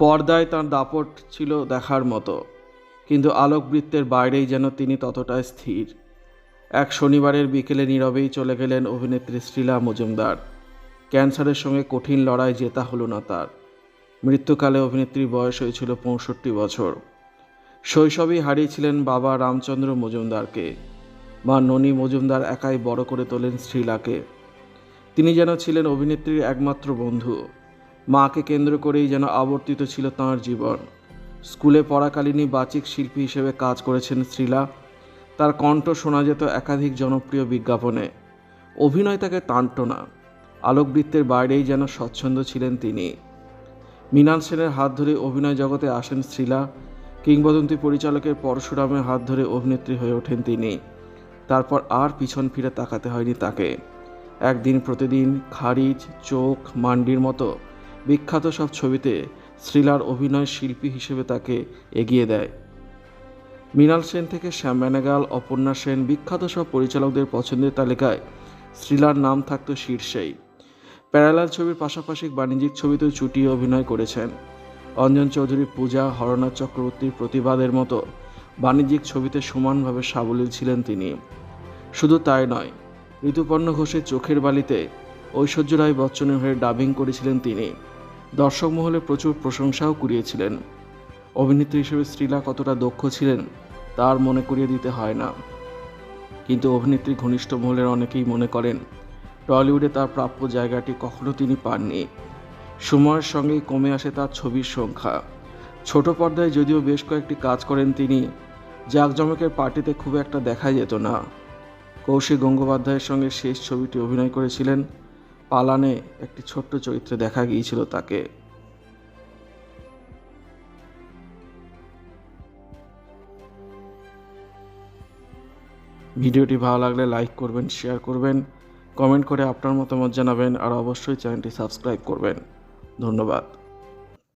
পর্দায় তার দাপট ছিল দেখার মতো, কিন্তু আলোকবৃত্তের বাইরেই যেন তিনি ততটাই স্থির। এক শনিবারের বিকেলে নীরবেই চলে গেলেন অভিনেত্রী শ্রীলা মজুমদার। ক্যান্সারের সঙ্গে কঠিন লড়াই জেতা হলো না তার। মৃত্যুকালে অভিনেত্রীর বয়স হয়েছিল পঁয়ষট্টি বছর। শৈশবেই হারিয়েছিলেন বাবা রামচন্দ্র মজুমদারকে মা ননী মজুমদার একাই বড় করে তোলেন শ্রীলাকে। তিনি যেন ছিলেন অভিনেত্রীর একমাত্র বন্ধু। মাকে কেন্দ্র করেই যেন আবর্তিত ছিল তাঁর জীবন। স্কুলে পড়াকালীনই বাচিক শিল্পী হিসেবে কাজ করেছেন শ্রীলা। তার কণ্ঠ শোনা যেত একাধিক জনপ্রিয় বিজ্ঞাপনে। অভিনয় তাকে টানত না আলোকবৃত্তের বাইরেই যেন স্বচ্ছন্দ ছিলেন তিনি। মৃণাল সেনের হাত ধরে অভিনয় জগতে আসেন শ্রীলা। কিংবদন্তি পরিচালকের পরশুরামের হাত ধরে অভিনেত্রী হয়ে ওঠেন তিনি। তারপর আর পিছন ফিরে তাকাতে হয়নি তাকে। একদিন প্রতিদিন খারিজ, চোখ, মান্ডির মতো বিখ্যাত সব ছবিতে শ্রীলার অভিনয় শিল্পী হিসেবে তাকে এগিয়ে দেয়। মৃণাল সেন থেকে শ্যাম বেনাগাল, অপর্ণা সেন বিখ্যাত সব পরিচালকদের পছন্দের তালিকায় শ্রীলার নাম থাকতো শীর্ষেই। প্যারালাল ছবির পাশাপাশি বাণিজ্যিক ছবিতেও চুটিয়ে অভিনয় করেছেন। অঞ্জন চৌধুরী পূজা হরনাথ চক্রবর্তীর প্রতিবাদের মতো বাণিজ্যিক ছবিতে সমানভাবে সাবলীল ছিলেন তিনি। শুধু তাই নয়, ঋতুপর্ণ ঘোষের চোখের বালিতে ঐশ্বর্য রায় বচ্চনের হয়ে ডাবিং করেছিলেন তিনি। দর্শক মহলে প্রচুর প্রশংসাও কুড়িয়েছিলেন। অভিনেত্রী হিসেবে শ্রীলা কতটা দক্ষ ছিলেন, তার মনে করিয়ে দিতে হয় না। কিন্তু অভিনেত্রী ঘনিষ্ঠ মহলের অনেকেই মনে করেন, টলিউডে তার প্রাপ্য জায়গাটি কখনো তিনি পাননি। সময়ের সঙ্গেই কমে আসে তার ছবির সংখ্যা। ছোট পর্দায় যদিও বেশ কয়েকটি কাজ করেন তিনি, জাঁকজমকের পার্টিতে খুব একটা দেখা যেত না। কৌশিক গঙ্গোপাধ্যায়ের সঙ্গে শেষ ছবিটি অভিনয় করেছিলেন পালানে একটি ছোট্ট চরিত্রে দেখা গিয়েছিল তাকে। ভিডিওটি ভালো লাগলে লাইক করবেন, শেয়ার করবেন, কমেন্ট করে আপনার মতামত জানাবেন, আর অবশ্যই চ্যানেলটি সাবস্ক্রাইব করবেন। ধন্যবাদ।